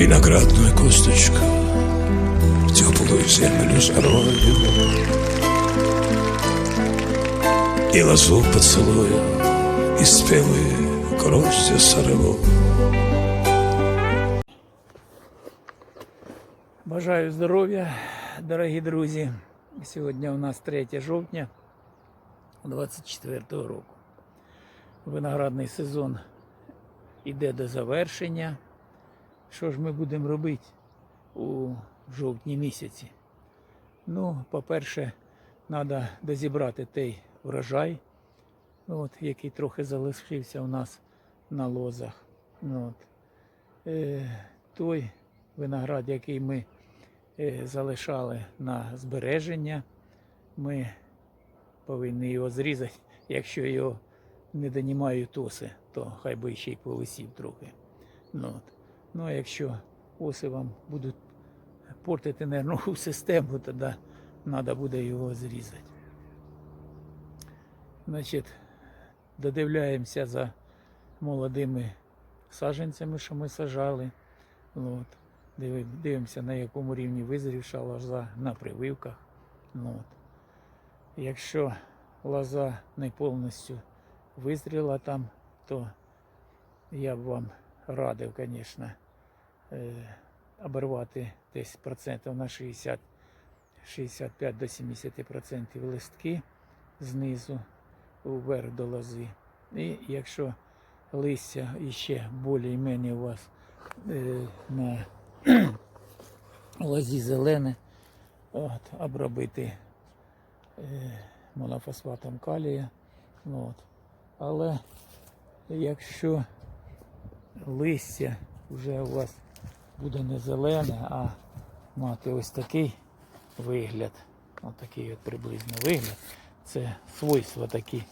виноградную косточку теплую землю зарою И лозу поцелую, и спелые гроздья сорву. Бажаю здоров'я, дорогі друзі. Сьогодні у нас 3 жовтня 24 року. Виноградний сезон іде до завершення. Що ж ми будемо робити у жовтні місяці? Ну, по-перше, треба дозібрати той врожай, от, який трохи залишився у нас на лозах. Ну, От. Е, той виноград, який ми е, залишали на збереження, ми повинні його зрізати. Якщо його не донімають оси, то хай би ще й повисів трохи. Ну, от. Ну а якщо оси вам будуть портити нервову систему, тоді треба буде його зрізати. Значить, додивляємося за молодими саджанцями, що ми сажали. От. Дивимося, на якому рівні визрівша лоза на прививках. От. Якщо лоза не повністю визріла там, то я б вам радив, звісно, е, десь процентів на 60, 65 до 70 процентів листки знизу вверх до лози. І якщо листя іще більш-менш у вас е, на лозі зелене, от, обробити е, монофосфатом калія. От. Але якщо листя вже у вас буде не зелене, а мати ось такий вигляд, от такий от приблизно вигляд, це свойства такі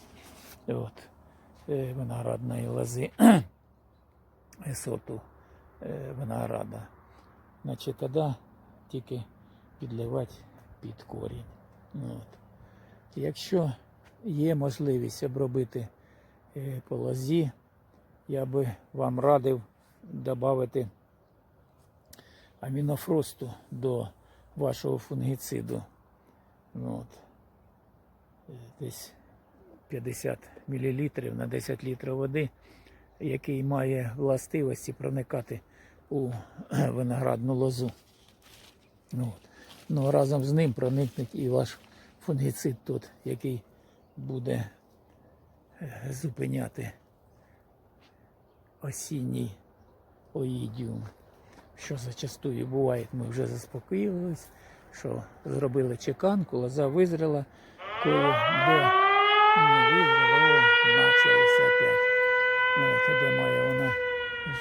от, е, виноградної лози сорту е, винограда. Значить, тоді тільки підливати під корінь. От. Якщо є можливість обробити е, по лозі, я би вам радив додати амінофросту до вашого фунгіциду. От. Е, Десь 50 мл на 10 літрів води, який має властивості проникати у виноградну лозу. От. Ну, разом з ним проникне і ваш фунгіцид тут, який буде е, зупиняти осінній оїдіум. Що зачастую буває, ми вже заспокоїлись, що зробили чеканку, лоза визріла, коли де не визріла, почалося опять. Ну, де має вона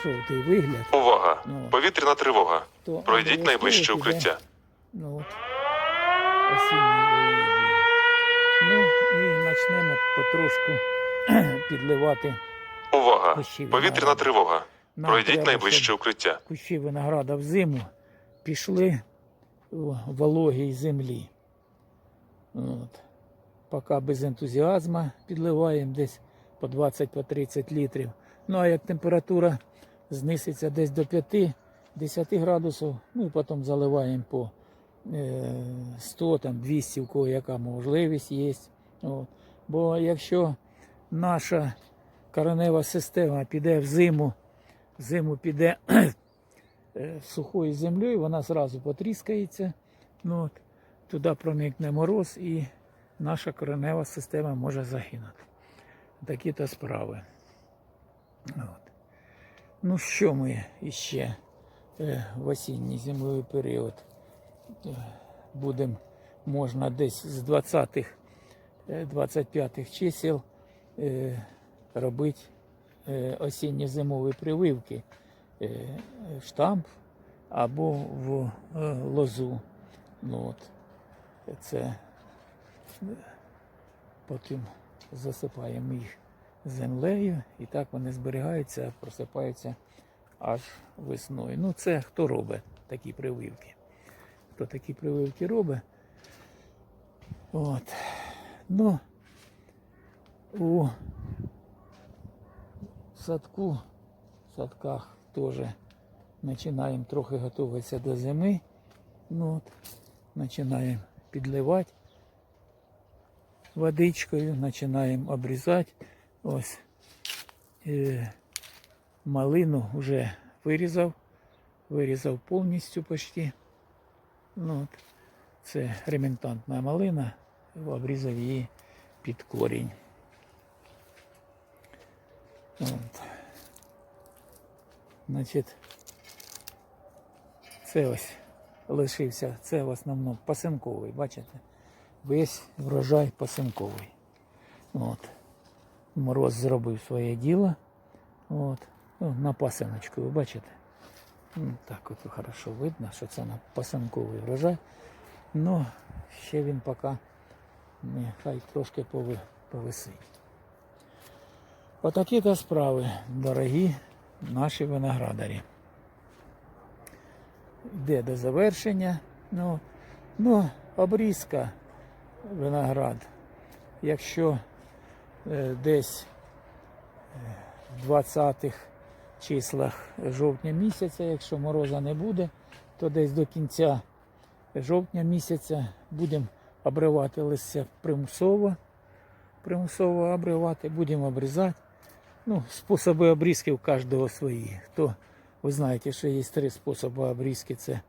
жовтий вигляд. Увага! Ну. Повітряна тривога. То Пройдіть найближче укриття. Ну от. Ну і почнемо потрошку підливати Увага! Повітряна тривога. Пройдіть найближче укриття. кущі винограда в зиму пішли у вологій землі. От. Поки без ентузіазму підливаємо десь по 20-30 літрів. Ну а як температура знизиться десь до 5-10 градусів, ну і потім заливаємо по е, 100, там, 200, у кого яка можливість є. От. Бо якщо наша коренева система піде в зиму, в зиму піде е, сухою землею, вона зразу потріскається. Ну, от, туди проникне мороз і наша коренева система може загинути. Такі то справи. От. Ну, що ми іще е, в осінній зимовий період е, будемо, можна десь з 20-х, е, 25-х чисел робити осінньо-зимові прививки е, в штамп або в е, лозу. Ну, от. Це е, потім засипаємо їх землею, і так вони зберігаються, просипаються аж весною. Ну, це хто робить такі прививки. Хто такі прививки робить. От. Ну, у садку, в садках теж починаємо трохи готуватися до зими. Ну, от, починаємо підливати водичкою, починаємо обрізати. Ось е, малину вже вирізав, вирізав повністю почти. Ну, от, це ремонтантна малина, обрізав її під корінь. От. Значить, це ось лишився, це в основному пасинковий, бачите? Весь врожай пасинковий. От. Мороз зробив своє діло. От. Ну, на пасиночку, ви бачите? Ну, так от хорошо видно, що це на пасинковий врожай. Ну, ще він поки нехай трошки повисить. Отакі то справи, дорогі наші виноградарі. Йде до завершення. Ну, ну обрізка виноград. Якщо е, десь е, в 20-х числах жовтня місяця, якщо мороза не буде, то десь до кінця жовтня місяця будемо обривати листя примусово. Примусово обривати, будемо обрізати. Ну, способи обрізки у кожного свої. Хто, ви знаєте, що є три способи обрізки. Це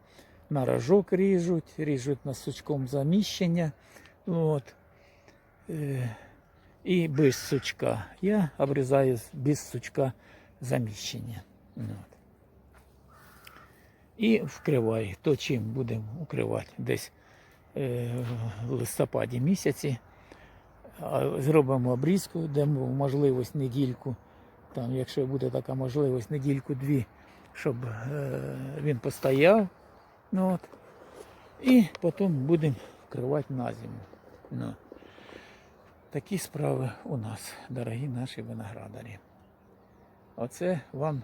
на рожок ріжуть, ріжуть на сучком заміщення. От. Е, і без сучка. Я обрізаю без сучка заміщення. От. І вкриваю. То чим будемо укривати десь е, в листопаді місяці. Зробимо обрізку, дамо можливість недільку, там, якщо буде така можливість, недільку-дві, щоб е, він постояв. Ну, от. І потім будемо вкривати на зиму. Ну. Такі справи у нас, дорогі наші виноградарі. Оце вам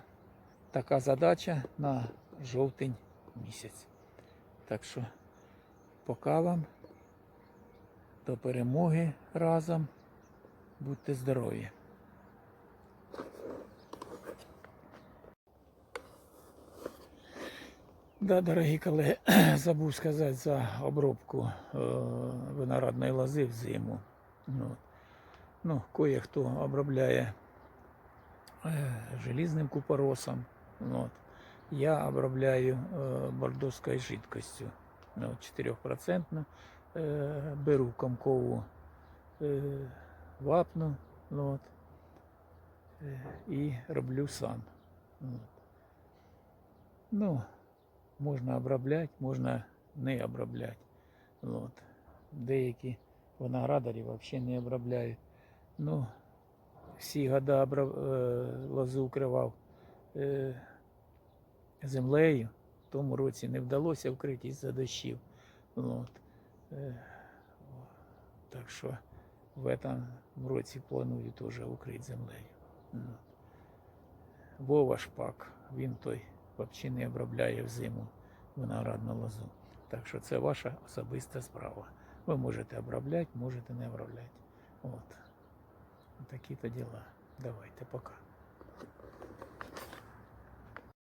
така задача на жовтень місяць. Так що пока вам до перемоги разом. Будьте здорові! Да, дорогі колеги, забув сказати за обробку е, виноградної лози взиму. Ну, ну, кое-хто обробляє е, желізним купоросом. Ну, От. Я обробляю е, бордовською жидкостю. Ну, 4% е, беру комкову е, вапну ну, от, е, і роблю сам. От. Ну, можна обробляти, можна не обробляти. От. Деякі виноградарі взагалі не обробляють. Ну, всі года обрав, е, лозу укривав е, землею. В тому році не вдалося вкрити із-за дощів. От. Е, так що в этом році планую теж укрити землею. Вова Шпак, він той взагалі не обробляє взиму виноградну лозу. Так що це ваша особиста справа. Ви можете обробляти, можете не обробляти. От. Такі то діла. Давайте, пока.